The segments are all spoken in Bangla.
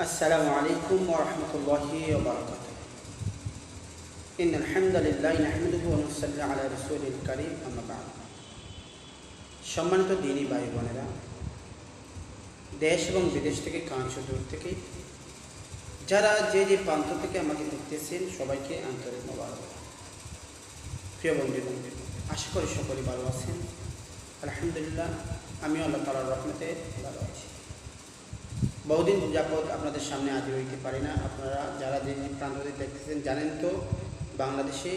السلام عليكم ورحمة الله وبركاته إن الحمد لله نحمده ونصلي على رسول الكريم أما بعد সম্মানিত দিনী ভাই বোনেরা দেশ এবং বিদেশ থেকে কাঞ্চ দূর থেকে যারা যে যে প্রান্ত থেকে আমাকে দেখতেছেন সবাইকে আন্তরিক মোবারক প্রিয় বন্ধু বন্ধু আশা করি সকলে ভালো আছেন আলহামদুলিল্লাহ আমি আল্লাহ তালার রহমতে ভালো আছি বহুদিন যাবৎ আপনাদের সামনে হাজির হইতে পারি না। আপনারা যারা যে প্রান্ত দেখতেছেন জানেন তো, বাংলাদেশে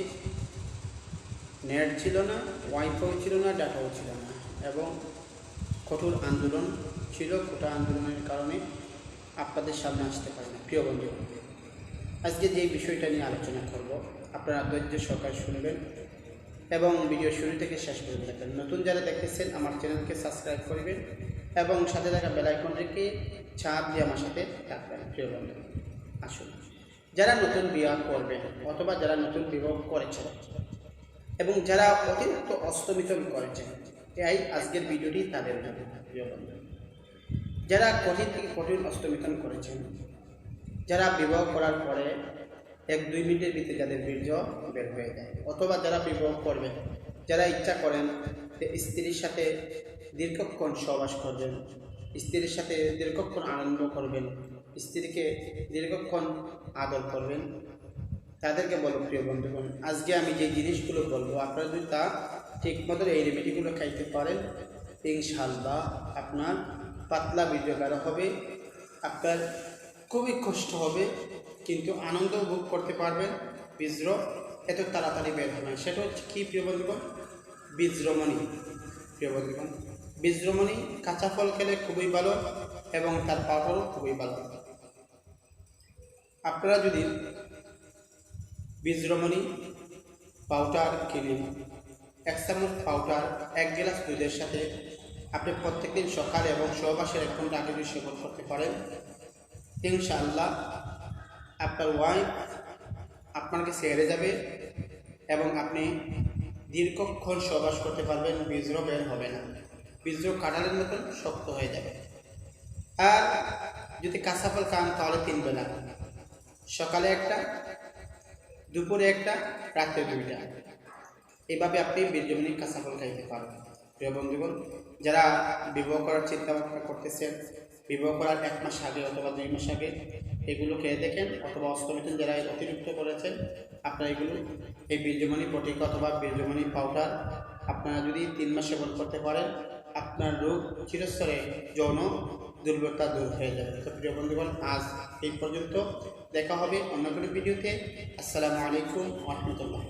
নেট ছিল না ওয়াইফাই ছিল না ডাটাও ছিল না। এবং কঠোর আন্দোলন ছিল, কঠোর আন্দোলনের কারণে আপনাদের সামনে আসতে পারি না, প্রিয় বন্ধু। আজকে যে বিষয়টা নিয়ে আলোচনা করব, আপনারা ধৈর্য সরকার শুনবেন এবং ভিডিও শুরু থেকে শেষ পর্যন্ত দেখবেন। নতুন যারা দেখতেছেন, আমার চ্যানেলকে সাবস্ক্রাইব করবেন। এবং সাথে থাকা বেলাইকনটিকে চাপ দিয়ে আমার সাথে থাকবেন, প্রিয় বন্ধু। আসুন। যারা নতুন বিবাহ করবেন অথবা যারা নতুন বিবাহ করেছেন এবং যারা অতিরিক্ত অস্তমিতন করেছেন এই আজকের ভিডিওটি তাদের জন্য, প্রিয় বন্ধু। যারা কঠিন থেকে কঠিন অস্তমিতন করেছেন, যারা বিবাহ করার পরে এক দুই মিনিটের ভিতরে যাদের বীর্য বের হয়ে যায়, অথবা যারা বিবাহ করবেন, যারা ইচ্ছা করেন স্ত্রীর সাথে দীর্ঘক্ষণ সহবাস করবেন, স্ত্রীর সাথে দীর্ঘক্ষণ আনন্দ করবেন, স্ত্রীকে দীর্ঘক্ষণ আদর করবেন। তাদেরকে বলো, প্রিয় বন্ধুগণ, আজকে আমি যে জিনিসগুলো বলব, আপনারা যদি তা ঠিক মতো এই রেমেডিগুলো খাইতে পারেন ইনশাল্লাহ আপনার পাতলা বীর্যগার হবে, আপনার খুবই কষ্ট হবে, কিন্তু আনন্দ ভোগ করতে পারবেন বীজ্র এত তাড়াতাড়ি বের হবে। সেটা হচ্ছে কী, প্রিয় বন্ধুগণ? বীজ্রমণি প্রিয় বন্ধুগণ বীজ্রমণি কাঁচা ফল খেলে খুবই ভালো এবং তার পাউডারও খুবই ভালো। আপনারা যদি বীজরমণি পাউডার কিনে এক চামচ পাউডার, এক গ্লাস দুধের সাথে আপনি প্রত্যেকদিন সকালে এবং সহবাসের এক ঘণ্টা আগে সেবন করতে পারেন, ইনশাআল্লাহ আপনার ওয়াইফ আপনাকে ছেড়ে যাবে এবং আপনি দীর্ঘক্ষণ সহবাস করতে পারবেন বীজ্র বের হবে না। বীজ্র কাঁঠালের মতন শক্ত হয়ে যাবে। আর যদি কাঁচা ফল খান, তাহলে তিন বেলা। সকালে একটা, দুপুরে একটা, রাত্রে দুইটা। এইভাবে আপনি বীর্যমণি কাঁচা ফল খাইতে পারবেন। প্রিয় বন্ধুগণ, যারা বিবাহ করার চিন্তা ভাবনা করতেছেন, বিবাহ করার এক মাস আগে অথবা দুই মাস আগে, এগুলো খেয়ে দেখেন, অথবা অস্তমিতন যারা অতিরিক্ত করেছেন, আপনারা এগুলো, এই বীর্যমণি বটিকা অথবা বীর্যমণি পাউডার আপনারা যদি তিন মাস সেবন করতে পারেন আপনার রোগ চিরস্তরে যৌন দুর্বলতা দূর হয়ে যাবে। তো প্রিয় বন্ধুগণ, আজ এই পর্যন্ত দেখা হবে অন্য কোনো ভিডিওতে। আসসালামু আলাইকুম রহমতুল্লাহ।